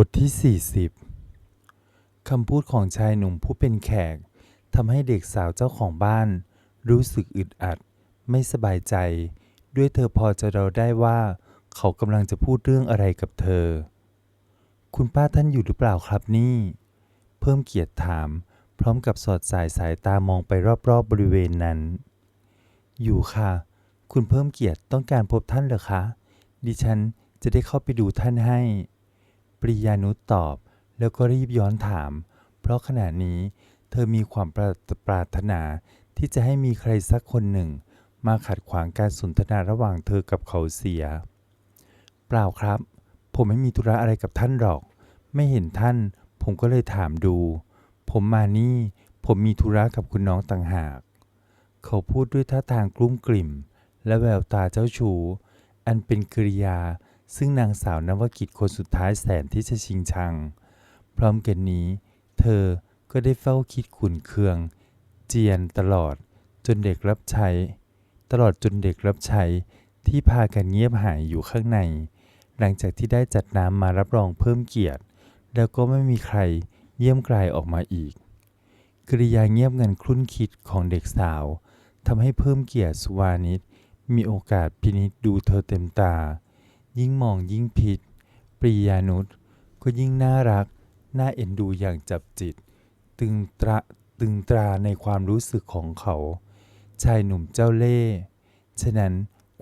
บทที่ 40 คำพูดของชายหนุ่มผู้เป็นแขกทำให้เด็กสาวเจ้าของบ้าน รู้สึกอึดอัด ไม่สบายใจ ด้วยเธอพอจะเดาได้ว่า เขากำลังจะพูดเรื่องอะไรกับเธอ คุณป้าท่านอยู่หรือเปล่าครับนี่ เพิ่มเกียรติถาม พร้อมกับสอดสายสายตามองไปรอบๆบบริเวณนั้น อยู่ค่ะ คุณเพิ่มเกียรติต้องการพบท่านเหรอคะ ดิฉันจะได้เข้าไปดูท่านให้ ริยานุตอบ แล้วก็รีบย้อนถาม เพราะขณะนี้เธอมีความปรารปรารถนาที่จะให้มีใครสักคนหนึ่ง มาขัดขวางการสนทนาระหว่างเธอกับเขาเสีย เปล่าครับ ผมไม่มีธุระอะไรกับท่านหรอก ไม่เห็นท่าน ผมก็เลยถามดู ผมมานี่ ผมมีธุระกับคุณน้องต่างหาก เขาพูดด้วยท่าทางกลุ้มกลิ่ม และแววตาเจ้าชู้อันเป็นกริยา ซึ่งนางสาวนวกิจคนสุดท้ายแสนที่จะชิงชัง พร้อมกันนี้ เธอก็ได้เฝ้าคิดขุนเคือง เจียนตลอดจนเด็กรับใช้ ตลอดจนเด็กรับใช้ที่พากันเงียบหายอยู่ข้างใน หลังจากที่ได้จัดน้ำมารับรองเพิ่มเกียรติ แล้วก็ไม่มีใครเยี่ยมกลายออกมาอีก กริยาเงียบเงันคลุ่นคิดของเด็กสาวทำให้เพิ่มเกียรติสุวานิชมีโอกาสพินิจดูเธอเต็มตา ยิ่งมองยิ่งผิดปริยานุชก็ยิ่งน่ารัก น่าเอ็นดูอย่างจับจิต ตึงตราตึงตราในความรู้สึกของเขา ชายหนุ่มเจ้าเล่ห์ฉะนั้น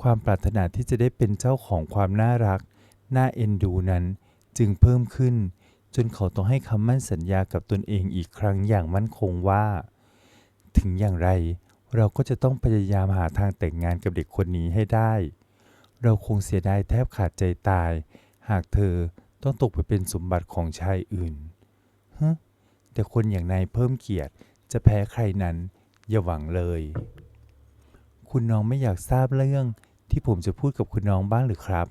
ความปรารถนาที่จะได้เป็นเจ้าของความน่ารัก น่าเอ็นดูนั้นจึงเพิ่มขึ้น จนเขาต้องให้คำมั่นสัญญากับตนเองอีกครั้งอย่างมั่นคงว่า ถึงอย่างไรเราก็จะต้องพยายามหาทางแต่งงานกับเด็กคนนี้ให้ได้ เราคงเสียดายแทบขาดใจตาย หากเธอต้องตกไปเป็นสมบัติของชายอื่นฮะแต่คนอย่างนายเพิ่มเกียรติจะแพ้ใครนั้น อย่าหวังเลย คุณน้องไม่อยากทราบเรื่องที่ผมจะพูดกับคุณน้องบ้างหรือครับ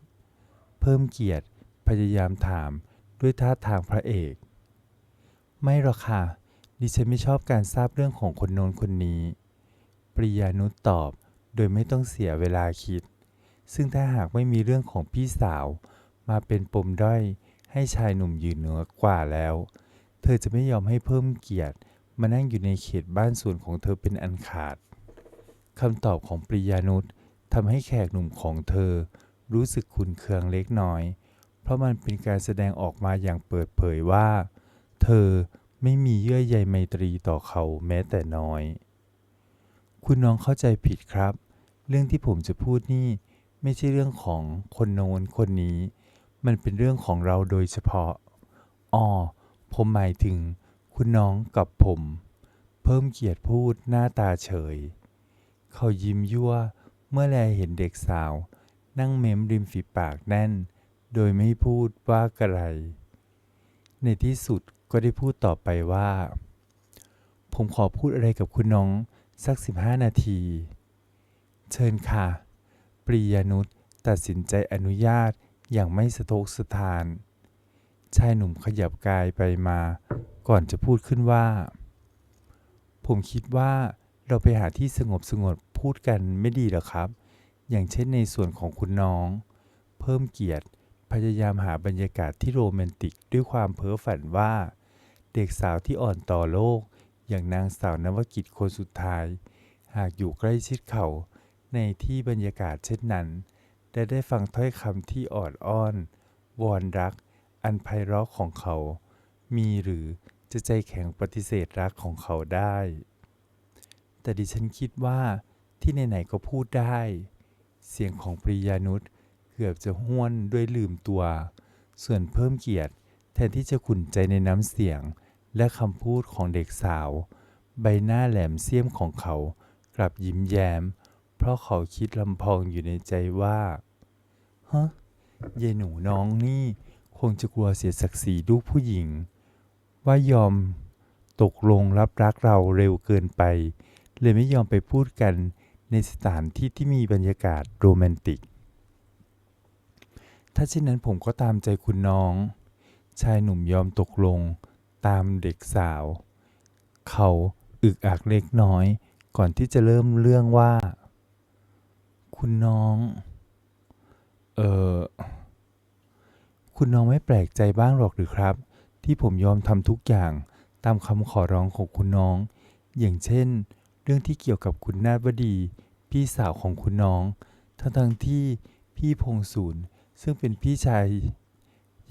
เพิ่มเกียรติพยายามถามด้วยท่าทางพระเอก ไม่หรอกค่ะ ดิฉันไม่ชอบการทราบเรื่องของคนโน้นคนนี้ ปริยานุตตอบโดยไม่ต้องเสียเวลาคิด ซึ่งถ้าหากไม่มีเรื่องของพี่สาว มาเป็นปมด้อยให้ชายหนุ่มยืนเหนือกว่าแล้ว เธอจะไม่ยอมให้เพิ่มเกียรติ มานั่งอยู่ในเขตบ้านส่วนของเธอเป็นอันขาดคำตอบของปริยานุชทำให้แขกหนุ่มของเธอ รู้สึกขุนเคืองเล็กน้อย เพราะมันเป็นการแสดงออกมาอย่างเปิดเผยว่า เธอไม่มีเยื่อใยไมตรีต่อเขาแม้แต่น้อย คุณน้องเข้าใจผิดครับ เรื่องที่ผมจะพูดนี่ ไม่ใช่เรื่องของคนโน้นคนนี้ มันเป็นเรื่องของเราโดยเฉพาะอ๋อผมหมายถึงคุณน้องกับผม เพิ่มเกียรติพูดหน้าตาเฉย เขายิ้มยั่วเมื่อแลเห็นเด็กสาว นั่งเม้มริมฝีปากแน่น โดยไม่พูดว่ากระไร ในที่สุดก็ได้พูดต่อไปว่า ผมขอพูดอะไรกับคุณน้องสัก 15 นาที เชิญค่ะ ปริยานุชตัดสินใจอนุญาตอย่างไม่สะทกสะทาน ชายหนุ่มขยับกายไปมา ก่อนจะพูดขึ้นว่า ผมคิดว่าเราไปหาที่สงบสงบพูดกันไม่ดีหรอครับ อย่างเช่นในส่วนของคุณน้อง เพิ่มเกียรติพยายามหาบรรยากาศที่โรแมนติกด้วยความเพ้อฝันว่า เด็กสาวที่อ่อนต่อโลก อย่างนางสาวนวกิจคนสุดท้าย หากอยู่ใกล้ชิดเขา ในที่บรรยากาศเช่นนั้น และได้ฟังถ้อยคำที่ออนอ้อน วอนรัก อันไพเราะของเขา มีหรือจะใจแข็งปฏิเสธรักของเขาได้ แต่ดิฉันคิดว่าที่ไหนๆก็พูดได้ เสียงของปริยานุชเกือบจะห้วนด้วยลืมตัว ส่วนเพิ่มเกียรติแทนที่จะขุนใจในน้ำเสียง และคำพูดของเด็กสาว ใบหน้าแหลมเสี้ยมของเขากลับยิ้มแย้ม เพราะเขาคิดลำพองอยู่ในใจว่า ฮะยายหนูน้องนี่คงจะกลัวเสียศักดิ์ศรีลูกผู้หญิง ว่ายอมตกลงรับรักเราเร็วเกินไป เลยไม่ยอมไปพูดกันในสถานที่ที่มีบรรยากาศโรแมนติก ถ้าเช่นนั้นผมก็ตามใจคุณน้อง ชายหนุ่มยอมตกลงตามเด็กสาว เขาอึกอักเล็กน้อย ก่อนที่จะเริ่มเรื่องว่า คุณน้อง เออคุณน้องไม่แปลกใจบ้างหรอกหรือครับ ที่ผมยอมทำทุกอย่างตามคำขอร้องของคุณน้อง อย่างเช่น เรื่องที่เกี่ยวกับคุณนาฏวดี พี่สาวของคุณน้อง ทั้งทั้งๆที่พี่พงศูนย์ซึ่งเป็นพี่ชาย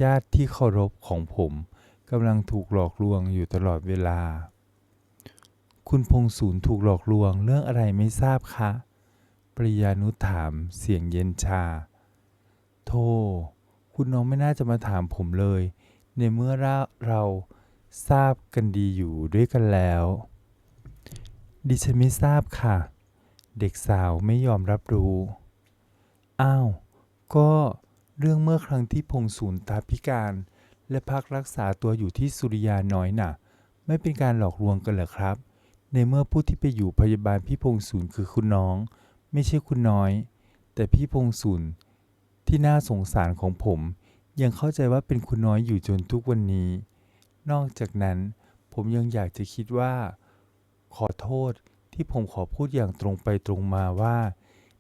ญาติที่เคารพของผมกำลังถูกหลอกลวงอยู่ตลอดเวลา คุณพงศูนย์ถูกหลอกลวงเรื่องอะไรไม่ทราบคะ ริยานุถามเสียงเย็นชา โธ่คุณน้องไม่น่าจะมาถามผมเลย ในเมื่อเราเราทราบกันดีอยู่ด้วยกันแล้ว ดิฉันไม่ทราบค่ะ เด็กสาวไม่ยอมรับรู้ อ้าว ก็เรื่องเมื่อครั้งที่พงศูนย์ตาพิการ และพักรักษาตัวอยู่ที่สุริยาน้อยน่ะ ไม่เป็นการหลอกลวงกันเหรอครับ ในเมื่อผู้ที่ไปอยู่พยาบาลพี่พงศูนย์คือคุณน้อง ไม่ใช่คุณน้อย แต่พี่พงศูนที่น่าสงสารของผม ยังเข้าใจว่าเป็นคุณน้อยอยู่จนทุกวันนี้ นอกจากนั้น ผมยังอยากจะคิดว่า ขอโทษที่ผมขอพูดอย่างตรงไปตรงมาว่า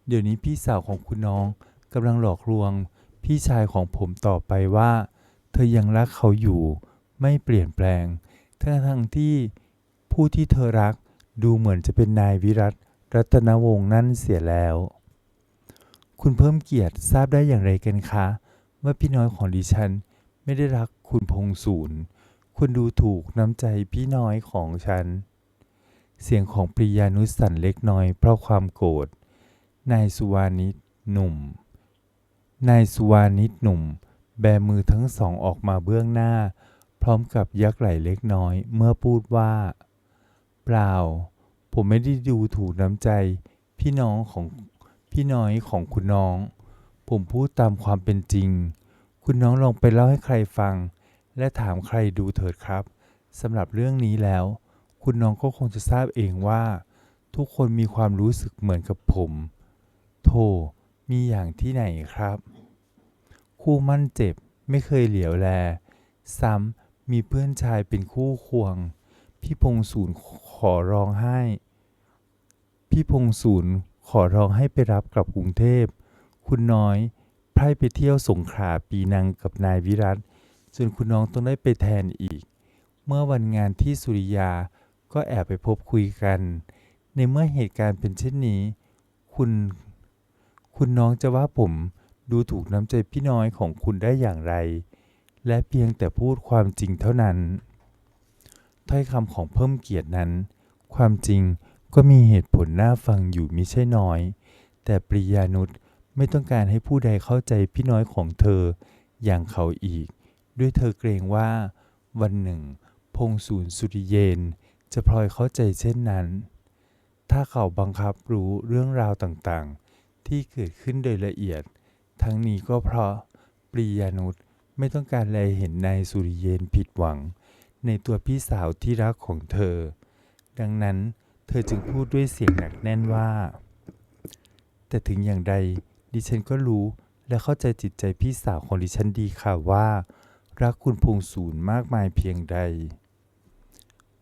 เดี๋ยวนี้พี่สาวของคุณน้องกำลังหลอกลวง พี่ชายของผมต่อไปว่า เธอยังรักเขาอยู่ ไม่เปลี่ยนแปลงทั้งทั้งที่ผู้ที่เธอรักดูเหมือนจะเป็นนายวิรัต รัตนวงศ์นั่นเสียแล้ว คุณเพิ่มเกียรติทราบได้อย่างไรกันคะ ว่าพี่น้อยของดิฉันไม่ได้รักคุณพงศูนย์คุณดูถูกน้ำใจพี่น้อยของฉัน เสียงของปริยานุสันเล็กน้อยเพราะความโกรธ นายสุวานิชหนุ่ม นายสุวานิชหนุ่ม แบมือทั้งสองออกมาเบื้องหน้า พร้อมกับยักไหล่เล็กน้อยเมื่อพูดว่า เปล่า ผมไม่ได้ดูถูกน้ำใจ พี่น้องของพี่น้อยของคุณน้อง ผมพูดตามความเป็นจริง คุณน้องลองไปเล่าให้ใครฟัง และถามใครดูเถิดครับสำหรับเรื่องนี้แล้ว คุณน้องก็คงจะทราบเองว่า ทุกคนมีความรู้สึกเหมือนกับผม โธ่มีอย่างที่ไหนครับ คู่มั่นเจ็บไม่เคยเหลียวแล ซ้ำมีเพื่อนชายเป็นคู่ควง พี่พงศูนย์ขอร้องให้ พี่พงศูนย์ขอร้องให้ไปรับกลับกรุงเทพ คุณน้อยไพร่ไปเที่ยวสงขลาปีนังกับนายวิรัตจนคุณน้องต้องได้ไปแทนอีก เมื่อวันงานที่สุริยาก็แอบไปพบคุยกัน ในเมื่อเหตุการณ์เป็นเช่นนี้ คุณ คุณน้องจะว่าผมดูถูกน้ำใจพี่น้อยของคุณได้อย่างไร และเพียงแต่พูดความจริงเท่านั้น ถ้อยคำของเพิ่มเกียรตินั้น ความจริง ก็มีเหตุผลน่าฟังอยู่มิใช่น้อย แต่ปริยานุชไม่ต้องการให้ผู้ใดเข้าใจพี่น้อยของเธอ อย่างเขาอีก ด้วยเธอเกรงว่า วันหนึ่ง พงศูนย์สุริเยน จะพลอยเข้าใจเช่นนั้น ถ้าเขาบังคับรู้เรื่องราวต่างๆ ที่เกิดขึ้นโดยละเอียด ทั้งนี้ก็เพราะปริยานุชไม่ต้องการแลเห็นนายสุริเยนผิดหวัง ในตัวพี่สาวที่รักของเธอ ดังนั้น ธอจึงพูดด้วยเสียงหนักแน่นว่า แต่ถึงอย่างใดดิฉันก็รู้และเข้าใจจิตใจพี่สาวของดิฉันดีค่ะว่า รักคุณพงศูนย์มากมายเพียงใด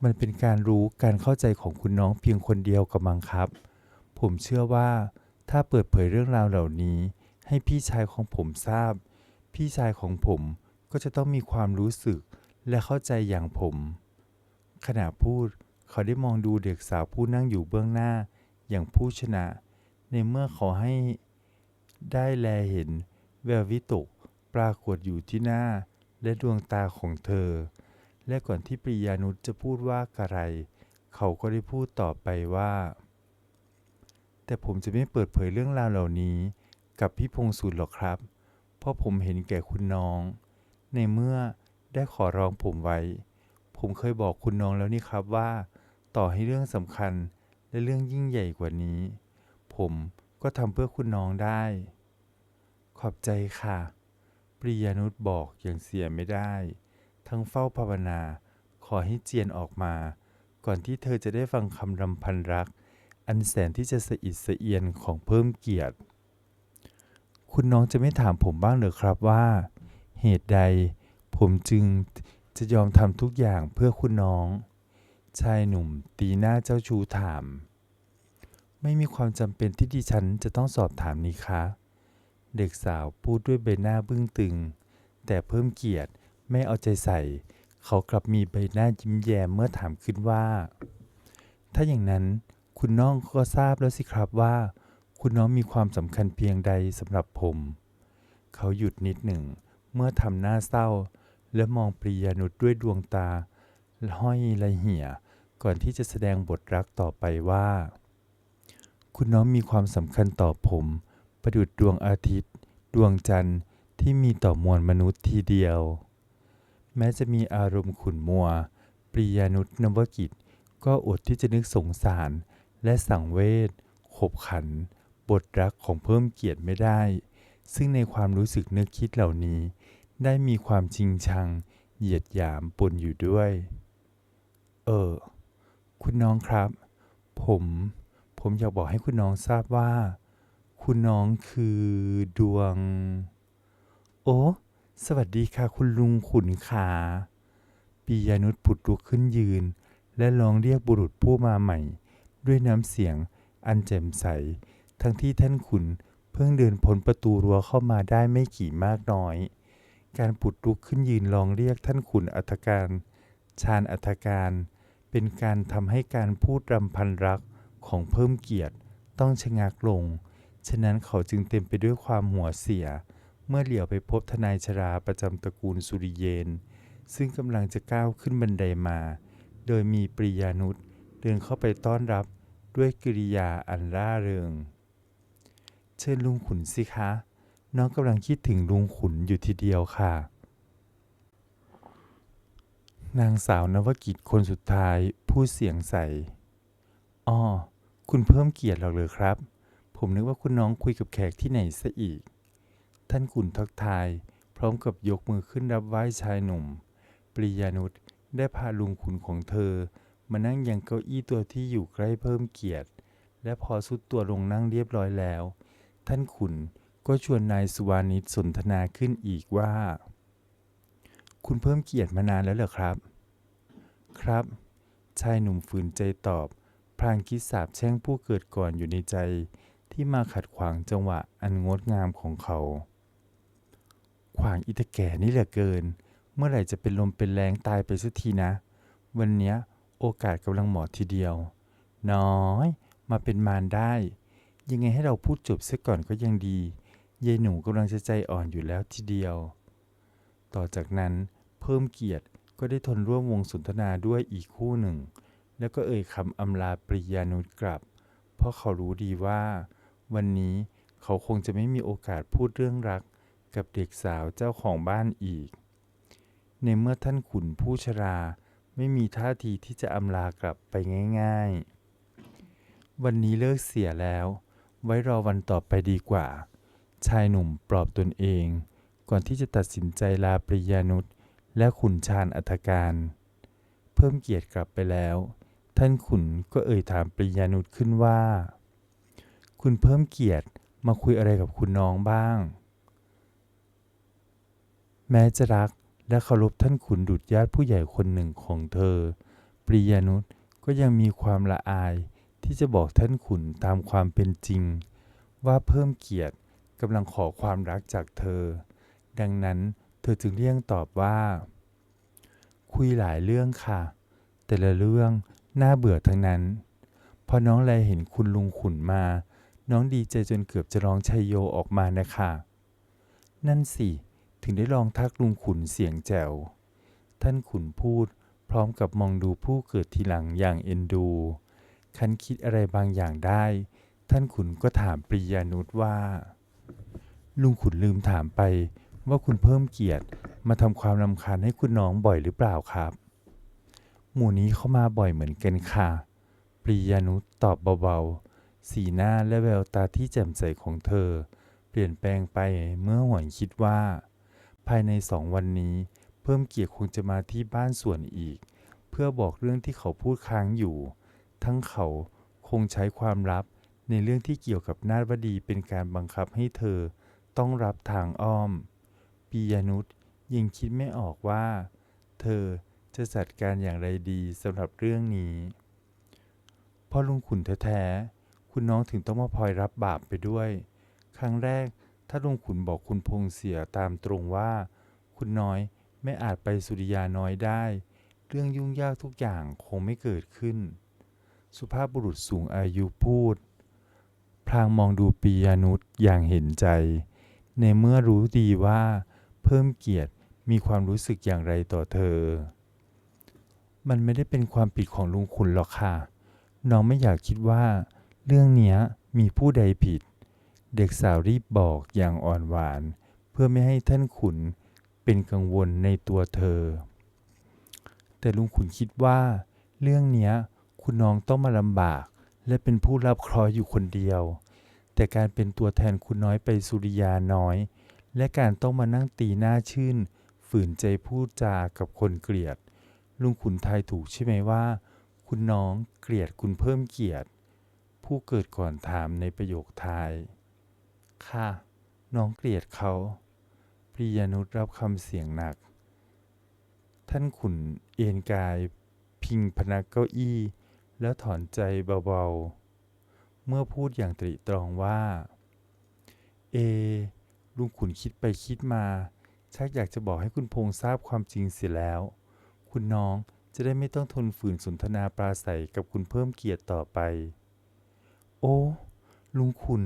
มันเป็นการรู้การเข้าใจของคุณน้องเพียงคนเดียวกับมังครับ ผมเชื่อว่าถ้าเปิดเผยเรื่องราวเหล่านี้ ให้พี่ชายของผมทราบ พี่ชายของผมก็จะต้องมีความรู้สึกและเข้าใจอย่างผม ขณะพูด เขาได้มองดูเด็กสาวผู้นั่งอยู่เบื้องหน้าอย่างผู้ชนะ ในเมื่อเขาให้ได้แลเห็นแวววิตกปรากฏอยู่ที่หน้าและดวงตาของเธอ และก่อนที่ปริยานุชจะพูดว่ากระไร เขาก็ได้พูดต่อไปว่า แต่ผมจะไม่เปิดเผยเรื่องราวเหล่านี้ กับพี่พงศูนหรอกครับ เพราะผมเห็นแก่คุณน้อง ในเมื่อได้ขอร้องผมไว้ ผมเคยบอกคุณน้องแล้วนี่ครับว่า ต่อให้เรื่องสำคัญและเรื่องยิ่งใหญ่กว่านี้ ผมก็ทำเพื่อคุณน้องได้ ขอบใจค่ะ ปริยานุชบอกอย่างเสียไม่ได้ ทั้งเฝ้าภาวนาขอให้เจียนออกมา ก่อนที่เธอจะได้ฟังคำรำพันรัก อันแสนที่จะสะอิดสะเอียนของเพิ่มเกียรติ คุณน้องจะไม่ถามผมบ้างหรือครับว่า เหตุใดผมจึงจะยอมทำทุกอย่างเพื่อคุณน้อง ชายหนุ่มตีหน้าเจ้าชู้ถาม ไม่มีความจำเป็นที่ดิฉันจะต้องสอบถามนี้คะ เด็กสาวพูดด้วยใบหน้าบึ้งตึง แต่เพิ่มเกียรติไม่เอาใจใส่ เขากลับมีใบหน้ายิ้มแย้มเมื่อถามขึ้นว่า ถ้าอย่างนั้นคุณน้องก็ทราบแล้วสิครับว่า คุณน้องมีความสำคัญเพียงใดสำหรับผม เขาหยุดนิดหนึ่ง เมื่อทำหน้าเศร้า และมองปริยานุชด้วยดวงตาห้อยละเหี่ย ก่อนที่จะแสดงบทรักต่อไปว่า คุณน้องมีความสำคัญต่อผม ประดุจดวงอาทิตย์ ดวงจันทร์ที่มีต่อมวลมนุษย์ทีเดียว แม้จะมีอารมณ์ขุ่นมัว ปริยานุชนวกิจ ก็อดที่จะนึกสงสาร และสังเวชขบขัน บทรักของเพิ่มเกียรติไม่ได้ ซึ่งในความรู้สึกนึกคิดเหล่านี้ ได้มีความจริงชัง เหยียดหยามปนอยู่ด้วย เออ คุณน้องครับ ผม ผมอยากบอกให้คุณน้องทราบว่า คุณน้องคือดวง โอ้สวัสดีค่ะ คุณลุงขุนขาปียานุชผุดลุกขึ้นยืน และร้องเรียกบุรุษผู้มาใหม่ ด้วยน้ำเสียงอันแจ่มใส ทั้งที่ท่านขุนเพิ่งเดินพ้นประตูรั้วเข้ามาได้ไม่กี่มากน้อย การผุดลุกขึ้นยืนร้องเรียกท่านขุนอัธการ ชาญอัธการ เป็นการทำให้การพูดรำพันรักของเพิ่มเกียรติต้องชะงักลง ฉะนั้นเขาจึงเต็มไปด้วยความหัวเสีย เมื่อเหลียวไปพบทนายชราประจำตระกูลสุริเยน ซึ่งกำลังจะก้าวขึ้นบันไดมา โดยมีปริยานุชเดินเข้าไปต้อนรับด้วยกิริยาอันร่าเริง เชิญลุงขุนสิคะ น้องกำลังคิดถึงลุงขุนอยู่ทีเดียวค่ะ นางสาวนวกิจคนสุดท้ายพูดเสียงใสอ้อคุณเพิ่มเกียรติหรอกเลยครับ ผมนึกว่าคุณน้องคุยกับแขกที่ไหนซะอีก ท่านขุนทักทาย พร้อมกับยกมือขึ้นรับไหว้ชายหนุ่ม ปริยานุชได้พาลุงขุนของเธอ มานั่งยังเก้าอี้ตัวที่อยู่ใกล้เพิ่มเกียรติ และพอสุดตัวลงนั่งเรียบร้อยแล้ว ท่านขุนก็ชวนนายสุวานิชสนทนาขึ้นอีกว่า คุณเพิ่มเกียรติมานานแล้วเหรอครับ ครับ ชายหนุ่มฝืนใจตอบ พลางคิดสาบแช่งผู้เกิดก่อนอยู่ในใจ ที่มาขัดขวางจังหวะอันงดงามของเขา ขวางอิตาแก่นี่เหลือเกิน เมื่อไหร่จะเป็นลมเป็นแรงตายไปสักทีนะ วันนี้โอกาสกำลังเหมาะทีเดียว น้อย มาเป็นมารได้ ยังไงให้เราพูดจบซะก่อนก็ยังดียายหนูกำลังจะใจอ่อนอยู่แล้วทีเดียว ต่อจากนั้นเพิ่มเกียรติก็ได้ทนร่วมวงสนทนาด้วยอีกคู่หนึ่ง แล้วก็เอ่ยคำอำลาปริยานุชกลับ เพราะเขารู้ดีว่า วันนี้เขาคงจะไม่มีโอกาสพูดเรื่องรักกับเด็กสาวเจ้าของบ้านอีก ในเมื่อท่านขุนผู้ชราไม่มีท่าทีที่จะอำลากลับไปง่าย ๆ วันนี้เลิกเสียแล้ว ไว้รอวันต่อไปดีกว่า ชายหนุ่มปลอบตนเอง ก่อนที่จะตัดสินใจลาปริยานุชและขุนชาญอัธการ เพิ่มเกียรติกลับไปแล้ว ท่านขุนก็เอ่ยถามปริยานุชขึ้นว่า คุณเพิ่มเกียรติมาคุยอะไรกับคุณน้องบ้าง แม้จะรักและเคารพท่านขุนดุจญาติผู้ใหญ่คนหนึ่งของเธอ ปริยานุชก็ยังมีความละอายที่จะบอกท่านขุนตามความเป็นจริง ว่าเพิ่มเกียรติกำลังขอความรักจากเธอ ดังนั้นเธอจึงเลี่ยงตอบว่า คุยหลายเรื่องค่ะ แต่ละเรื่องน่าเบื่อทั้งนั้น พอน้องแลเห็นคุณลุงขุนมา น้องดีใจจนเกือบจะร้องชัยโยออกมานะคะ นั่นสิ ถึงได้ลองทักลุงขุนเสียงแจ๋ว ท่านขุนพูดพร้อมกับมองดูผู้เกิดทีหลังอย่างเอ็นดู คันคิดอะไรบางอย่างได้ ท่านขุนก็ถามปริยานุชว่า ลุงขุนลืมถามไป ว่าคุณเพิ่มเกียรติมาทำความรำคาญให้คุณน้องบ่อยหรือเปล่าครับ หมู่นี้เข้ามาบ่อยเหมือนกันค่ะ ปริยานุตอบเบาๆ สีหน้าและแววตาที่แจ่มใสของเธอ เปลี่ยนแปลงไปเมื่อหวนคิดว่า ภายในสองวันนี้ เพิ่มเกียรติคงจะมาที่บ้านสวนอีก เพื่อบอกเรื่องที่เขาพูดค้างอยู่ ทั้งเขาคงใช้ความลับในเรื่องที่เกี่ยวกับนาฏวดีเป็นการบังคับให้เธอต้องรับทางอ้อม ปียานุชยังคิดไม่ออกว่า เธอจะจัดการอย่างไรดีสำหรับเรื่องนี้พ่อลุงขุนแท้ๆคุณน้องถึงต้องมาพลอยรับบาปไปด้วย ครั้งแรกถ้าลุงขุนบอกคุณพงเสียตามตรงว่า คุณน้อยไม่อาจไปสุริยาน้อยได้ เรื่องยุ่งยากทุกอย่างคงไม่เกิดขึ้น สุภาพบุรุษสูงอายุพูด พลางมองดูปียานุษย์อย่างเห็นใจ ในเมื่อรู้ดีว่า เพิ่มเกียรติมีความรู้สึกอย่างไรต่อเธอ มันไม่ได้เป็นความผิดของลุงขุนหรอกค่ะ น้องไม่อยากคิดว่า เรื่องเนี้ยมีผู้ใดผิด เด็กสาวรีบบอกอย่างอ่อนหวาน เพื่อไม่ให้ท่านขุนเป็นกังวลในตัวเธอ แต่ลุงขุนคิดว่า เรื่องเนี้ยคุณน้องต้องมาลำบาก และเป็นผู้รับเคราะห์อยู่คนเดียว แต่การเป็นตัวแทนคุณน้อยไปสุริยาน้อย และการต้องมานั่งตีหน้าชื่น ฝืนใจพูดจากับคนเกลียด ลุงขุนไทยถูกใช่ไหมว่า คุณน้องเกลียดคุณเพิ่มเกียรติ ผู้เกิดก่อนถามในประโยคท้าย ค่ะ น้องเกลียดเขาปริยานุษรับคำเสียงหนัก ท่านขุนเอนกาย พิงพนักเก้าอี้ แล้วถอนใจเบาๆ เมื่อพูดอย่างตรีตรองว่า เอ ลุงขุนคิดไปคิดมาชักอยากจะบอกให้คุณพงษ์ทราบความจริงเสียแล้ว คุณน้องจะได้ไม่ต้องทนฝืนสนทนาปราศัยกับคุณเพิ่มเกียรติต่อไป โอ้ ลุงขุน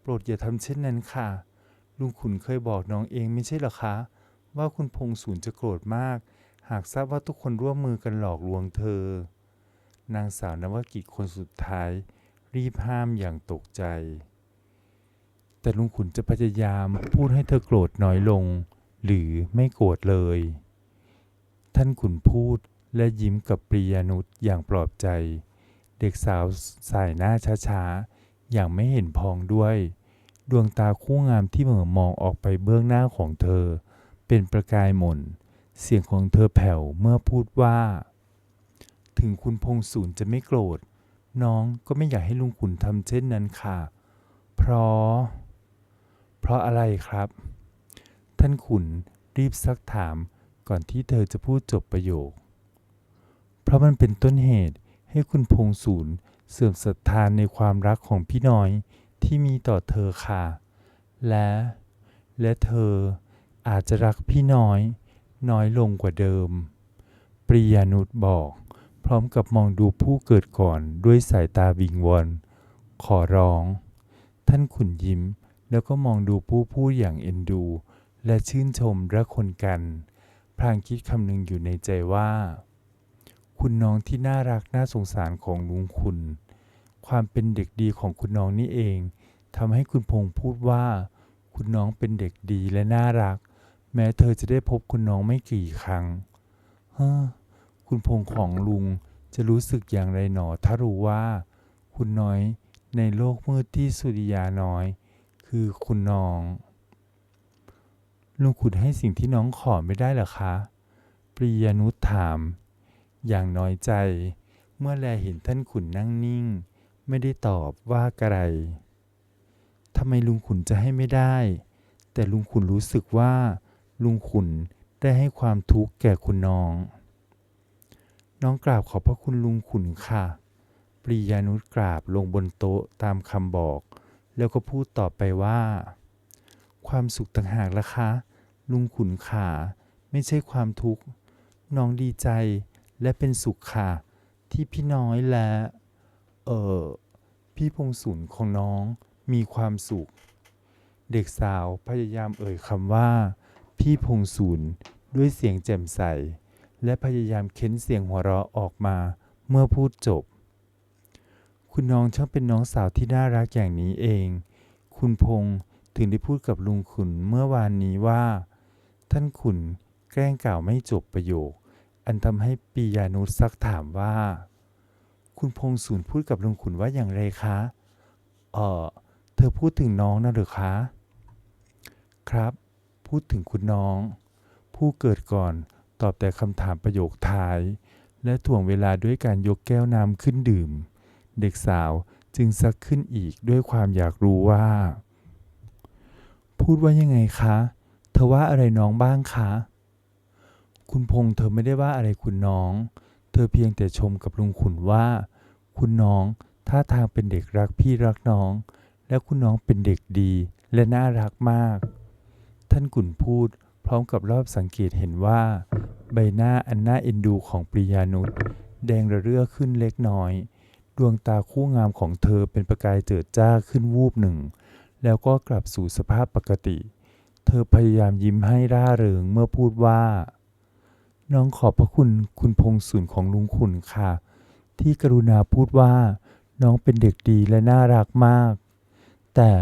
โปรดอย่าทำเช่นนั้นค่ะ ลุงขุนเคยบอกน้องเองไม่ใช่หรอคะ ว่าคุณพงษ์ศูนย์จะโกรธมาก หากทราบว่าทุกคนร่วมมือกันหลอกลวงเธอ นางสาวนวกิจคนสุดท้าย รีบห้ามอย่างตกใจ แต่ลุงขุนจะพยายามพูดให้เธอโกรธน้อยลง หรือไม่โกรธเลย ท่านขุนพูดและยิ้มกับปริยานุษอย่างปลอบใจ เด็กสาวสายหน้าช้าๆ อย่างไม่เห็นพองด้วย ดวงตาคู่งามที่เหม่อมองออกไปเบื้องหน้าของเธอ เป็นประกายหม่น เสียงของเธอแผ่วเมื่อพูดว่า ถึงคุณพงศูนย์จะไม่โกรธ น้องก็ไม่อยากให้ลุงขุนทำเช่นนั้นค่ะ เพราะ เพราะอะไรครับ ท่านขุนรีบซักถามก่อนที่เธอจะพูดจบประโยค เพราะมันเป็นต้นเหตุให้คุณพงศูนย์เสื่อมศรัทธานในความรักของพี่น้อยที่มีต่อเธอค่ะ และ และเธออาจจะรักพี่น้อย น้อยลงกว่าเดิม ปริยานุชบอก พร้อมกับมองดูผู้เกิดก่อนด้วยสายตาวิงวอนขอร้อง ท่านขุนยิ้ม แล้วก็มองดูผู้พูดอย่างเอ็นดู และชื่นชมระคนกัน พลางคิดคำหนึ่งอยู่ในใจว่า คุณน้องที่น่ารักน่าสงสารของลุงคุณ ความเป็นเด็กดีของคุณน้องนี่เองทำให้คุณพงษ์พูดว่า คุณน้องเป็นเด็กดีและน่ารัก แม้เธอจะได้พบคุณน้องไม่กี่ครั้งเฮ้อคุณพงษ์ของลุงจะรู้สึกอย่างไรหนอ ถ้ารู้ว่า คุณน้อยในโลกมืดที่สุริยาน้อย คือคุณน้องลุงขุนให้สิ่งที่น้องขอไม่ได้หรอคะ ปริยนุชถาม อย่างน้อยใจ เมื่อแลเห็นท่านขุนนั่งนิ่ง ไม่ได้ตอบว่าอะไรทำไมลุงขุนจะให้ไม่ได้ แต่ลุงขุนรู้สึกว่า ลุงขุนได้ให้ความทุกข์แก่คุณน้อง น้องกราบขอบพระคุณลุงขุนค่ะ ปริยานุชกราบลงบนโต๊ะตามคำบอก แล้วก็พูดต่อไปว่า ความสุขต่างหากละคะ ลุงขุนขาไม่ใช่ความทุกข์ น้องดีใจและเป็นสุขค่ะ ที่พี่น้อยและ เออพี่พงศูนของน้องมีความสุข เด็กสาวพยายามเอ่ยคำว่า พี่พงศูนด้วยเสียงแจ่มใส และพยายามเค้นเสียงหัวเราะออกมาเมื่อพูดจบ คุณน้องช่างเป็นน้องสาวที่น่ารักอย่างนี้เอง คุณพงษ์ถึงได้พูดกับลุงขุนเมื่อวานนี้ว่า ท่านขุนแกล้งกล่าวไม่จบประโยค อันทำให้ปียานุชซักถามว่า คุณพงษ์ศูนย์พูดกับลุงขุนว่าอย่างไรคะ เออเธอพูดถึงน้องนะหรือคะ ครับ พูดถึงคุณน้อง ผู้เกิดก่อนตอบแต่คำถามประโยคท้าย และถ่วงเวลาด้วยการยกแก้วน้ำขึ้นดื่ม เด็กสาวจึงซักขึ้นอีกด้วยความอยากรู้ว่า พูดว่ายังไงคะ เธอว่าอะไรน้องบ้างคะ คุณพงษ์เธอไม่ได้ว่าอะไรคุณน้อง เธอเพียงแต่ชมกับลุงขุนว่า คุณน้องท่าทางเป็นเด็กรักพี่รักน้อง และคุณน้องเป็นเด็กดีและน่ารักมาก ท่านขุนพูด พร้อมกับรอบสังเกตเห็นว่า ใบหน้าอันน่าเอ็นดูของปริยานุชแดงระเรื่อขึ้นเล็กน้อย ดวงตาคู่งามของเธอเป็นประกายเจิดจ้าขึ้นวูบหนึ่ง แล้วก็กลับสู่สภาพปกติ เธอพยายามยิ้มให้ร่าเริงเมื่อพูดว่า น้องขอบพระคุณคุณพงศุนของลุงขุนค่ะ ที่กรุณาพูดว่า น้องเป็นเด็กดีและน่ารักมาก แต่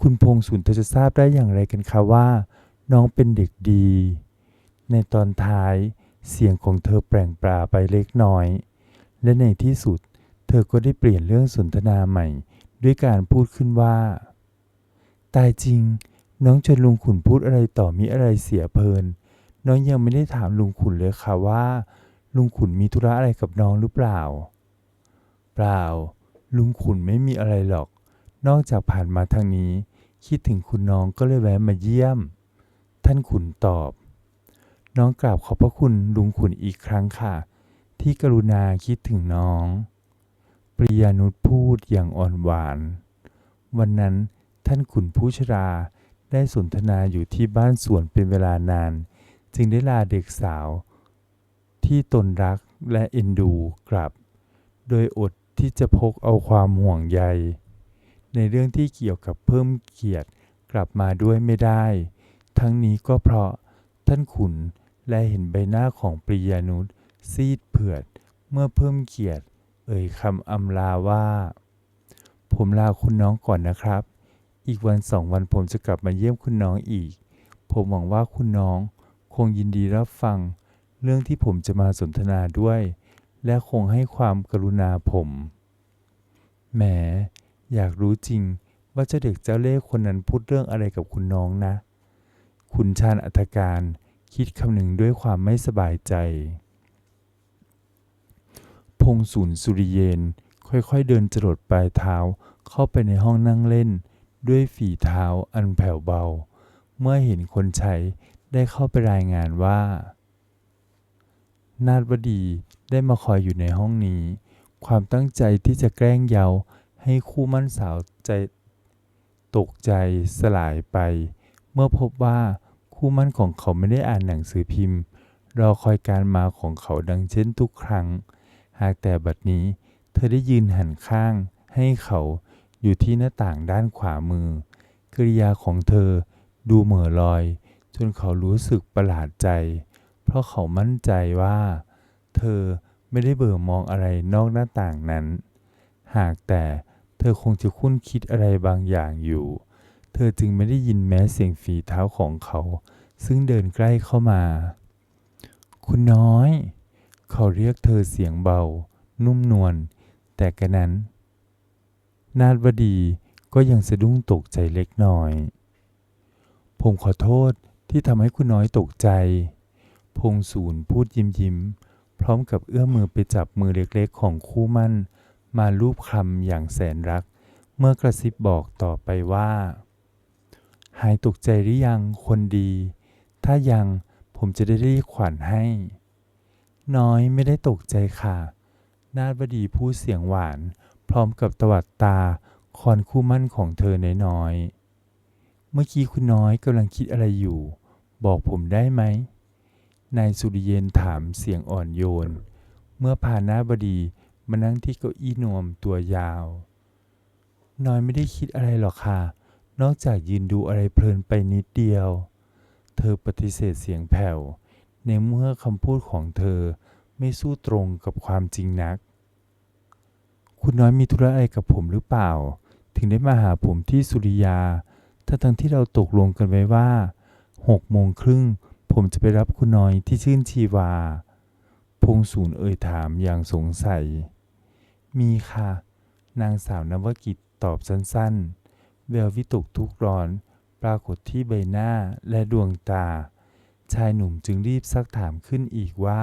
คุณพงศุนเธอจะทราบได้อย่างไรกันคะว่า น้องเป็นเด็กดี ในตอนท้ายเสียงของเธอแปลงปลาไปเล็กน้อย และในที่สุดเเธอก็ได้เปลี่ยนเรื่องสนทนาใหม่ ด้วยการพูดขึ้นว่า ตายจริง น้องชวนลุงขุนพูดอะไรต่อมีอะไรเสียเพลิน น้องยังไม่ได้ถามลุงขุนเลยค่ะว่า ลุงขุนมีธุระอะไรกับน้องหรือเปล่า เปล่า ลุงขุนไม่มีอะไรหรอก นอกจากผ่านมาทางนี้ คิดถึงคุณน้องก็เลยแวะมาเยี่ยม ท่านขุนตอบ น้องกราบขอบพระคุณลุงขุนอีกครั้งค่ะ ที่กรุณาคิดถึงน้อง ริยานุชพูดอย่างอ่อนหวาน วันนั้นท่านขุนผู้ชราได้สนทนาอยู่ที่บ้านสวนเป็นเวลานาน จึงได้ลาเด็กสาว ที่ตนรักและเอ็นดูกลับ โดยอดที่จะพกเอาความห่วงใย ในเรื่องที่เกี่ยวกับเพิ่มเกียรติกลับมาด้วยไม่ได้ ทั้งนี้ก็เพราะท่านขุนและเห็นใบหน้าของปริยานุชซีดเผือดเมื่อเพิ่มเกียรติ เอ่ยคำอำลาว่า ผมลาคุณน้องก่อนนะครับ อีกวันสองวันผมจะกลับมาเยี่ยมคุณน้องอีก ผมหวังว่าคุณน้องคงยินดีรับฟัง เรื่องที่ผมจะมาสนทนาด้วย และคงให้ความกรุณาผม แหม อยากรู้จริงว่าเจ้าเด็กเจ้าเล่ห์คนนั้นพูดเรื่องอะไรกับคุณน้องนะ คุณชาญอัธการคิดคำหนึ่งด้วยความไม่สบายใจ พงศูนย์สุริเยน ค่อยๆเดินจรดปลายเท้าเข้าไปในห้องนั่งเล่น ด้วยฝีเท้าอันแผ่วเบา เมื่อเห็นคนใช้ได้เข้าไปรายงานว่า นาฏวดีได้มาคอยอยู่ในห้องนี้ ความตั้งใจที่จะแกล้งเยาให้คู่มั่นสาวใจตกใจสลายไป เมื่อพบว่าคู่มั่นของเขาไม่ได้อ่านหนังสือพิมพ์รอคอยการมาของเขาดังเช่นทุกครั้ง หากแต่บัดนี้เธอได้ยืนหันข้างให้เขาอยู่ที่หน้าต่างด้านขวามือ กริยาของเธอดูเหม่อลอย จนเขารู้สึกประหลาดใจ เพราะเขามั่นใจว่า เธอไม่ได้เบื่อมองอะไรนอกหน้าต่างนั้น หากแต่เธอคงจะคุ้นคิดอะไรบางอย่างอยู่ เธอจึงไม่ได้ยินแม้เสียงฝีเท้าของเขา ซึ่งเดินใกล้เข้ามา คุณน้อย เขาเรียกเธอเสียงเบา นุ่มนวลแต่กระนั้น นาฏวดีก็ยังสะดุ้งตกใจเล็กน้อย ผมขอโทษที่ทำให้คุณน้อยตกใจ พงศูนย์พูดยิ้มยิ้ม พร้อมกับเอื้อมมือไปจับมือเล็กๆของคู่มั่น มาลูบคลำอย่างแสนรัก เมื่อกระซิบบอกต่อไปว่า หายตกใจหรือยังคนดี ถ้ายังผมจะได้รีบขวัญให้ น้อยไม่ได้ตกใจค่ะ นาฏวดีพูดเสียงหวาน พร้อมกับตวัดตาคอนคู่มั่นของเธอน้อยๆ เมื่อกี้คุณน้อยกำลังคิดอะไรอยู่ บอกผมได้ไหม นายสุริเยนถามเสียงอ่อนโยน เมื่อพาหน้าบดีมานั่งที่เก้าอี้นวมตัวยาว น้อยไม่ได้คิดอะไรหรอกค่ะ นอกจากยืนดูอะไรเพลินไปนิดเดียว เธอปฏิเสธเสียงแผ่ว ในเมื่อคำพูดของเธอไม่สู้ตรงกับความจริงนัก คุณน้อยมีธุระอะไรกับผมหรือเปล่า ถึงได้มาหาผมที่สุริยา ถ้าทั้งที่เราตกลงกันไว้ว่าหกโมงครึ่งผมจะไปรับคุณน้อยที่ชื่นชีวา พงศูนย์เอ่ยถามอย่างสงสัย มีค่ะ นางสาวนวกิจตอบสั้นๆ แวววิตกทุกข์ร้อน ปรากฏที่ใบหน้าและดวงตา ชายหนุ่มจึงรีบซักถามขึ้นอีกว่า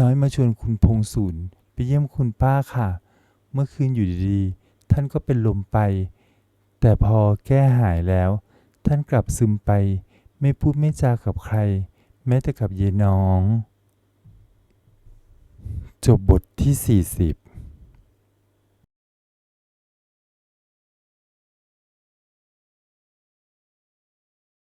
น้อยมาชวนคุณพงศูนย์ไปเยี่ยมคุณป้าค่ะ เมื่อคืนอยู่ดีๆ ท่านก็เป็นลมไป แต่พอแก้หายแล้ว ท่านกลับซึมไป ไม่พูดไม่จากับใคร แม้แต่กับเยายน้อง จบบทที่ 40